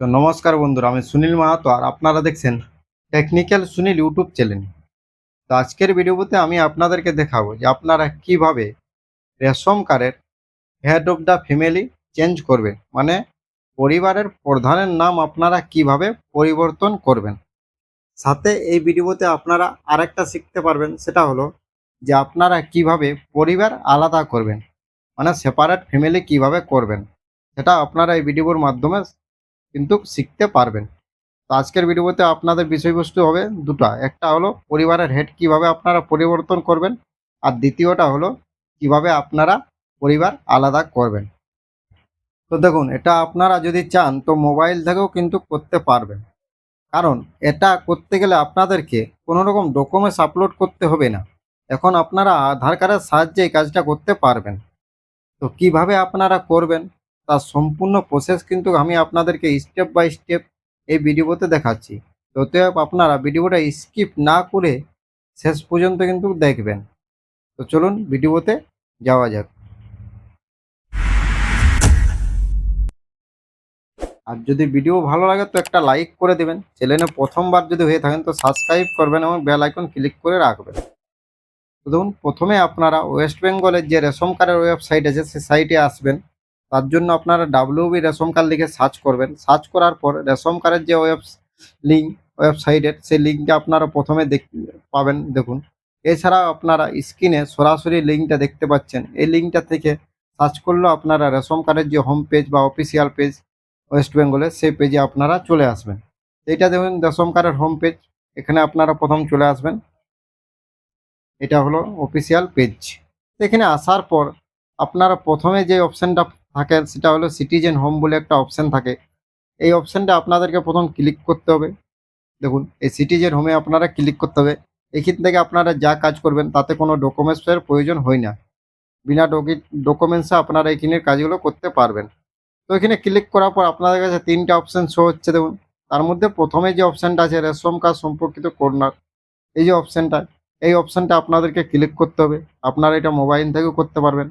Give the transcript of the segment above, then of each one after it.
তো নমস্কার বন্ধুরা, আমি সুনীল মাহাতো আর আপনারা দেখছেন টেকনিক্যাল সুনীল ইউটিউব চ্যানেল তো আজকের ভিডিওতে আমি আপনাদেরকে দেখাবো যে আপনারা কীভাবে রেশম কার্ডের head of the family change করবে মানে পরিবারের প্রধানের নাম আপনারা কীভাবে পরিবর্তন করবেন। সাথে এই ভিডিওতে আপনারা আরেকটা শিখতে পারবেন, সেটা হলো যে আপনারা কীভাবে পরিবার আলাদা করবেন। মানে সেপারেট ফ্যামিলি কীভাবে করবেন, সেটা আপনারা এই ভিডিওর মাধ্যমে কিন্তু শিখতে পারবেন। তো আজকের ভিডিওতে আপনাদের বিষয়বস্তু হবে দুটা। একটা হলো পরিবারের হেড কীভাবে আপনারা পরিবর্তন করবেন আর দ্বিতীয়টা হলো কীভাবে আপনারা পরিবার আলাদা করবেন। তো দেখুন, এটা আপনারা যদি চান তো মোবাইল থেকেও কিন্তু করতে পারবেন। কারণ এটা করতে গেলে আপনাদেরকে কোনো রকম ডকুমেন্টস আপলোড করতে হবে না। এখন আপনারা আধার কার্ডের সাহায্যে এই কাজটা করতে পারবেন। তো কীভাবে আপনারা করবেন? তার সম্পূর্ণ প্রসেস কিন্তু আমি আপনাদেরকে স্টেপ বাই স্টেপ এই ভিডিওতে দেখাচ্ছি। অতএব আপনারা ভিডিওটা স্কিপ না করে শেষ পর্যন্ত কিন্তু দেখবেন। তো চলুন ভিডিওতে যাওয়া যাক। আর যদি ভিডিও ভালো লাগে তো একটা লাইক করে দেবেন। চ্যানেলে প্রথমবার যদি হয়ে থাকেন তো সাবস্ক্রাইব করবেন এবং বেল আইকন ক্লিক করে রাখবেন। তো দেখুন প্রথমে আপনারা ওয়েস্ট বেঙ্গলের যে রেশন কার্ডের ওয়েবসাইট আছে সেই সাইটে আসবেন। তার জন্য আপনারা ডাব্লিউবি রেশন কার্ড লিখে সার্চ করবেন। সার্চ করার পর রেশন কার্ডের যে ওয়েব লিঙ্ক ওয়েবসাইটের সেই লিঙ্কটা আপনারা প্রথমে দেখ, পাবেন, দেখুন। এছাড়া আপনারা স্ক্রিনে সরাসরি লিঙ্কটা দেখতে পাচ্ছেন। এই লিঙ্কটা থেকে সার্চ করলেও আপনারা রেশন কার্ডের যে হোম পেজ বা অফিসিয়াল পেজ ওয়েস্ট বেঙ্গলের সেই পেজে আপনারা চলে আসবেন। এইটা দেখুন, রেশন কার্ডের হোম পেজ এখানে আপনারা প্রথম চলে আসবেন। এটা হলো অফিসিয়াল পেজ এখানে আসার পর আপনারা প্রথমে যে অপশানটা থাকে, সেটা হলো সিটিজেন হোম বলে একটা অপশান থাকে। এই অপশানটা আপনাদেরকে প্রথম ক্লিক করতে হবে। দেখুন, এই সিটিজেন হোমে আপনারা ক্লিক করতে হবে। এখান থেকে আপনারা যা কাজ করবেন, তাতে কোনো ডকুমেন্টসের প্রয়োজন হয় না। বিনা ডকুমেন্টসে আপনারা এখানের কাজগুলো করতে পারবেন। তো এখানে ক্লিক করার পর আপনাদের কাছে তিনটা অপশান শো হচ্ছে, দেখুন। তার মধ্যে প্রথমে যে অপশানটা আছে রেশন কার্ড সম্পর্কিত কর্নার এই যে অপশানটা এই অপশানটা আপনাদেরকে ক্লিক করতে হবে। আপনারা এটা মোবাইল থেকেও করতে পারবেন।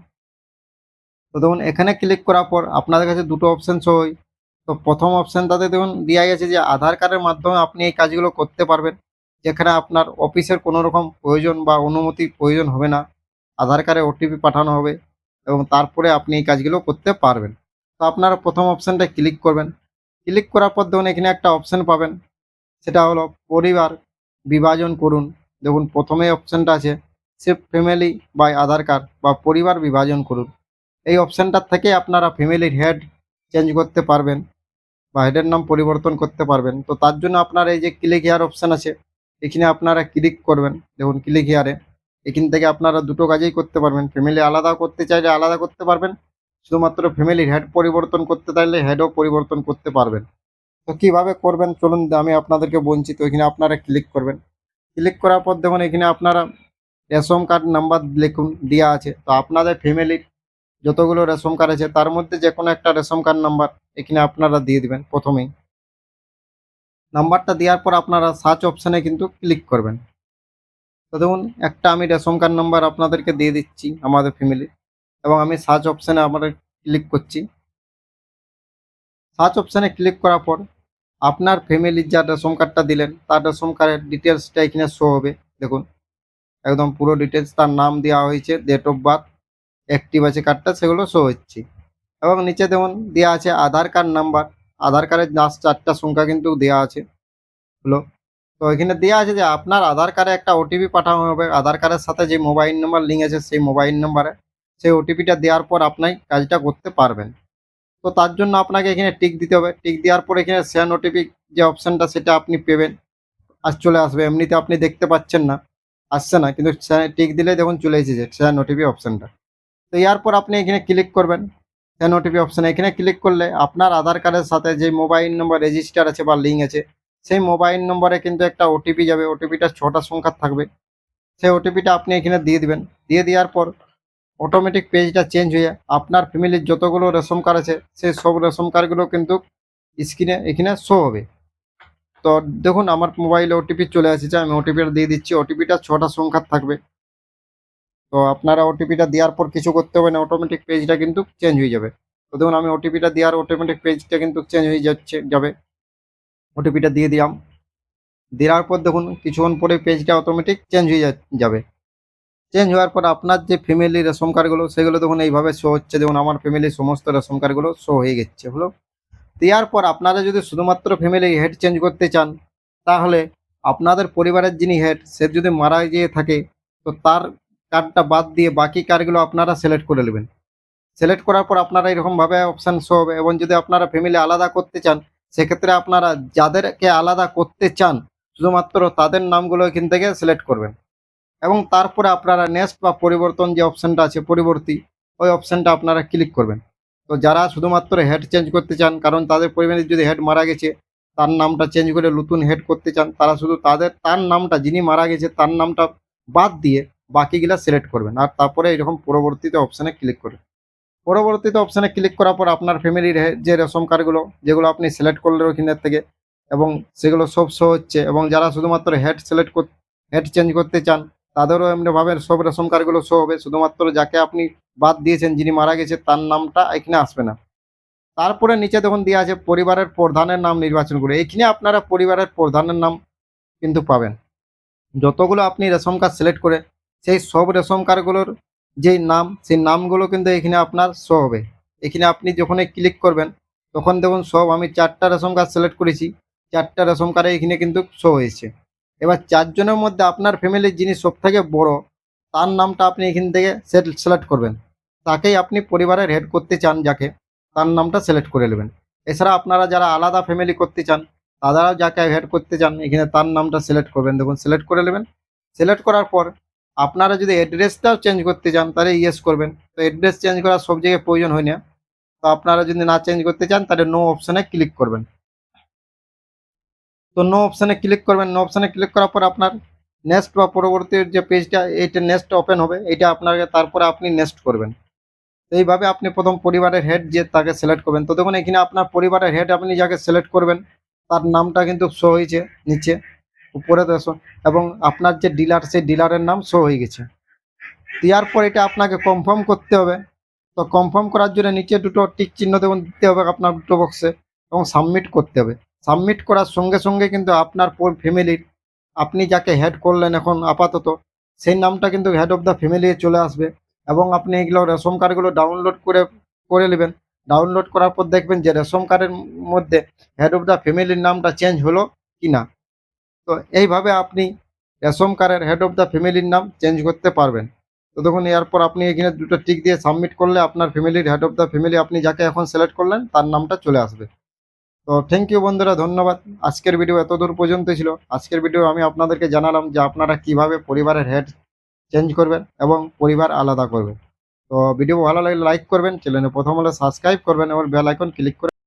তো দেখুন, এখানে ক্লিক করার পর আপনাদের কাছে দুটো অপশান হয়। তো প্রথম অপশানটাতে দেখুন দেওয়া আছে যে আধার কার্ডের মাধ্যমে আপনি এই কাজগুলো করতে পারবেন। যেখানে আপনার অফিসের কোনো রকম প্রয়োজন বা অনুমতি প্রয়োজন হবে না। আধার কার্ডে ওটিপি পাঠানো হবে এবং তারপরে আপনি এই কাজগুলো করতে পারবেন। তো আপনারা প্রথম অপশানটা ক্লিক করবেন। ক্লিক করার পর দেখুন, এখানে একটা অপশান পাবেন। সেটা হলো পরিবার বিভাজন করুন। দেখুন, প্রথমে অপশানটা আছে সে ফ্যামিলি বাই আধার কার্ড বা পরিবার বিভাজন করুন। এই অপশানটার থেকে আপনারা ফ্যামিলির হেড চেঞ্জ করতে পারবেন বা হেডের নাম পরিবর্তন করতে পারবেন। তো তার জন্য আপনার এই যে ক্লিক হেয়ার অপশান আছে, এখানে আপনারা ক্লিক করবেন। দেখুন ক্লিক হেয়ারে এখান থেকে আপনারা দুটো কাজেই করতে পারবেন। ফ্যামিলি আলাদা করতে চাইলে আলাদা করতে পারবেন। শুধুমাত্র ফ্যামিলির হেড পরিবর্তন করতে চাইলে হেডও পরিবর্তন করতে পারবেন। তো কীভাবে করবেন? চলুন আমি আপনাদেরকে বলছি। তো এখানে আপনারা ক্লিক করবেন। ক্লিক করার পর দেখুন এখানে আপনারা রেশন কার্ড নাম্বার লিখুন, দেওয়া আছে। তো আপনাদের ফ্যামিলির যতগুলো রেশন কার্ড আছে, তার মধ্যে যে কোনো একটা রেশন কার্ড নাম্বার এখানে আপনারা দিয়ে দিবেন প্রথমেই। নাম্বারটা দেওয়ার পর আপনারা সার্চ অপশানে কিন্তু ক্লিক করবেন। তো দেখুন, একটা আমি রেশন কার্ড নাম্বার আপনাদেরকে দিয়ে দিচ্ছি আমাদের ফ্যামিলির এবং আমি সার্চ অপশানে আমাদের ক্লিক করছি। সার্চ অপশানে ক্লিক করার পর আপনার ফ্যামিলির যা রেশন কার্ডটা দিলেন, তার রেশন কার্ডের ডিটেলসটা এখানে শো হবে। দেখুন, একদম পুরো ডিটেলস তার নাম দেওয়া হয়েছে ডেট অফ বার্থ অ্যাক্টিভ আছে কার্ডটা সেগুলো শো হচ্ছে। এবং নিচে যেমন দেওয়া আছে আধার কার্ড নাম্বার আধার কার্ডের লাস্ট চারটা সংখ্যা কিন্তু দেওয়া আছে। হলো। তো এখানে দেওয়া আছে যে, আপনার আধার কার্ডে একটা ওটিপি পাঠানো হবে। আধার কার্ডের সাথে যে মোবাইল নাম্বার লিঙ্ক আছে, সেই মোবাইল নাম্বারে সেই ওটিপিটা দেওয়ার পর আপনি কাজটা করতে পারবেন। তো তার জন্য আপনাকে এখানে টিক দিতে হবে। টিক দেওয়ার পর এখানে শেয়ার ওটিপি যে অপশানটা সেটা আপনি পেবেন। আজ চলে আসবে। এমনিতে আপনি দেখতে পাচ্ছেন না। আসছে না। কিন্তু টিক দিলে দেখুন চলে এসেছে। শেয়ার ওটিপি অপশানটা তো এরপর আপনি এখানে ক্লিক করবেন। শেয়ার ওটিপি অপশানে এখানে ক্লিক করলে আপনার আধার কার্ডের সাথে যে মোবাইল নম্বর রেজিস্টার আছে বা লিঙ্ক আছে, সেই মোবাইল নম্বরে কিন্তু একটা ওটিপি যাবে। ওটিপিটা ছটা সংখ্যার থাকবে। সেই ওটিপিটা আপনি এখানে দিয়ে দিবেন। দিয়ে দেওয়ার পর অটোমেটিক পেজটা চেঞ্জ হয়ে আপনার ফ্যামিলির যতগুলো রেশন কার্ড আছে, সেই সব রেশন কার্ডগুলো কিন্তু স্ক্রিনে এখানে শো হবে। তো দেখুন, আমার মোবাইলে ওটিপি চলে এসেছে। আমি ওটিপিটা দিয়ে দিচ্ছি। ওটিপিটা ছটা সংখ্যার থাকবে। তো আপনারা ওটিপিটা দেওয়ার পর কিছু করতে হবে না অটোমেটিক পেজটা কিন্তু চেঞ্জ হয়ে যাবে। তো দেখুন আমি ওটিপিটা দেওয়ার অটোমেটিক পেজটা কিন্তু চেঞ্জ হয়ে যাচ্ছে, যাবে। ওটিপিটা দিয়ে দিলাম। দেওয়ার পর দেখুন, কিছুক্ষণ পরে পেজটা অটোমেটিক চেঞ্জ হয়ে যাবে। চেঞ্জ হওয়ার পর আপনার যে ফ্যামিলি রেশন কার্ডগুলো সেগুলো দেখুন এইভাবে শো হচ্ছে। দেখুন আমার ফ্যামিলির সমস্ত রেশন কার্ডগুলো শো হয়ে গেছে, হলো। দেওয়ার পর আপনারা যদি শুধুমাত্র ফ্যামিলি হেড চেঞ্জ করতে চান, তাহলে আপনাদের পরিবারের যিনি হেড সে যদি মারা গিয়ে থাকে, তো তার কার্ডটা বাদ দিয়ে বাকি কার্ডগুলো আপনারা সিলেক্ট করে নেবেন। সিলেক্ট করার পর আপনারা এরকমভাবে অপশান শো হবে এবং যদি আপনারা ফ্যামিলি আলাদা করতে চান, সেক্ষেত্রে আপনারা যাদেরকে আলাদা করতে চান, শুধুমাত্র তাদের নামগুলো এখান থেকে সিলেক্ট করবেন। এবং তারপরে আপনারা নেক্সট বা পরিবর্তন যে অপশানটা আছে, পরিবর্তী, ওই অপশানটা আপনারা ক্লিক করবেন। তো যারা শুধুমাত্র হেড চেঞ্জ করতে চান, কারণ তাদের পরিবারের যদি হেড মারা গেছে, তার নামটা চেঞ্জ করে নতুন হেড করতে চান, তারা শুধু তাদের, তার নামটা, যিনি মারা গেছে, তার নামটা বাদ দিয়ে বাকিগুলা সিলেক্ট করবেন। আর তারপরে এরকম পরবর্তীতে অপশানে ক্লিক করবেন। পরবর্তীতে অপশানে ক্লিক করার পর আপনার ফ্যামিলির যে রেশন কার্ডগুলো যেগুলো আপনি সিলেক্ট করলেন ওইখানের থেকে এবং সেগুলো সব শো হচ্ছে এবং যারা শুধুমাত্র হেড সিলেক্ট হেড চেঞ্জ করতে চান, তাদেরও এমনিভাবে সব রেশন কার্ডগুলো শো হবে। শুধুমাত্র যাকে আপনি বাদ দিয়েছেন, যিনি মারা গেছে, তার নামটা এখানে আসবে না। তারপরে নিচে দেখুন দেওয়া আছে পরিবারের প্রধানের নাম নির্বাচন করে। এখানে আপনারা পরিবারের প্রধানের নাম কিন্তু পাবেন। যতগুলো আপনি রেশন কার্ড সিলেক্ট করে সেই সব রেশন কার্ডগুলোর যেই নাম, সেই নামগুলো কিন্তু এখানে আপনার শো হবে। এখানে আপনি যখন ক্লিক করবেন, তখন দেখুন সব আমি চারটা রেশন কার্ড সিলেক্ট করেছি। চারটা রেশন কার্ডে এখানে কিন্তু শো হয়েছে। এবার চারজনের মধ্যে আপনার ফ্যামিলির যিনি সব থেকে বড়, তার নামটা আপনি এখান থেকে সিলেক্ট করবেন। তাকেই আপনি পরিবারের হেড করতে চান যাকে, তার নামটা সিলেক্ট করে নেবেন। এছাড়া আপনারা যারা আলাদা ফ্যামিলি করতে চান তারাও যাকে হেড করতে চান, এখানে তার নামটা সিলেক্ট করবেন। দেখুন সিলেক্ট করে নেবেন। সিলেক্ট করার পর আপনারা যদি অ্যাড্রেসটাও চেঞ্জ করতে চান, তাহলে ইয়েস করবেন। তো অ্যাড্রেস চেঞ্জ করার সব জায়গায় প্রয়োজন হয় না। তো আপনারা যদি না চেঞ্জ করতে চান, তাহলে নো অপশানে ক্লিক করবেন। তো নো অপশানে ক্লিক করবেন। নো অপশানে ক্লিক করার পর আপনার নেক্সট বা পরবর্তী যে পেজটা এইটা নেক্সট ওপেন হবে। এটা আপনাকে তারপরে আপনি নেক্সট করবেন। এইভাবে আপনি প্রথম পরিবারের হেড যে তাকে সিলেক্ট করবেন। তো দেখুন, এখানে আপনার পরিবারের হেড আপনি যাকে সিলেক্ট করবেন, তার নামটা কিন্তু শো হয়েছে নিচে। উপরে দেখো, এবং আপনার যে ডিলার সেই ডিলারের নাম শো হয়ে গেছে। দেওয়ার পর এটা আপনাকে কনফার্ম করতে হবে। তো কনফার্ম করার জন্য নিচে দুটো টিক চিহ্ন দেখুন, দিতে হবে আপনার দুটো বক্সে এবং সাবমিট করতে হবে। সাবমিট করার সঙ্গে সঙ্গে কিন্তু আপনার ফ্যামিলির আপনি যাকে হেড করলেন এখন আপাতত, সেই নামটা কিন্তু হেড অফ দ্য ফ্যামিলি চলে আসবে। এবং আপনি এগুলো রেশন কার্ডগুলো ডাউনলোড করে করে নেবেন। ডাউনলোড করার পর দেখবেন যে রেশন কার্ডের মধ্যে হেড অফ দ্য ফ্যামিলির নামটা চেঞ্জ হলো কি না তো এইভাবে আপনি রেশন কার্ডের হেড অফ দ্য ফ্যামিলির নাম চেঞ্জ করতে পারবেন। তো দেখুন, এরপর আপনি এখানে দুটো টিক দিয়ে সাবমিট করলে আপনার ফ্যামিলির হেড অফ দ্য ফ্যামিলি আপনি যাকে এখন সিলেক্ট করলেন, তার নামটা চলে আসবে। তো থ্যাংক ইউ বন্ধুরা, ধন্যবাদ। আজকের ভিডিও এত দূর পর্যন্ত ছিল। আজকের ভিডিও আমি আপনাদেরকে জানালাম যে আপনারা কীভাবে পরিবারের হেড চেঞ্জ করবেন এবং পরিবার আলাদা করবেন তো ভিডিও ভালো লাগলে লাইক করবেন চ্যানেলে প্রথম হলে সাবস্ক্রাইব করবেন এবং বেল আইকন ক্লিক করে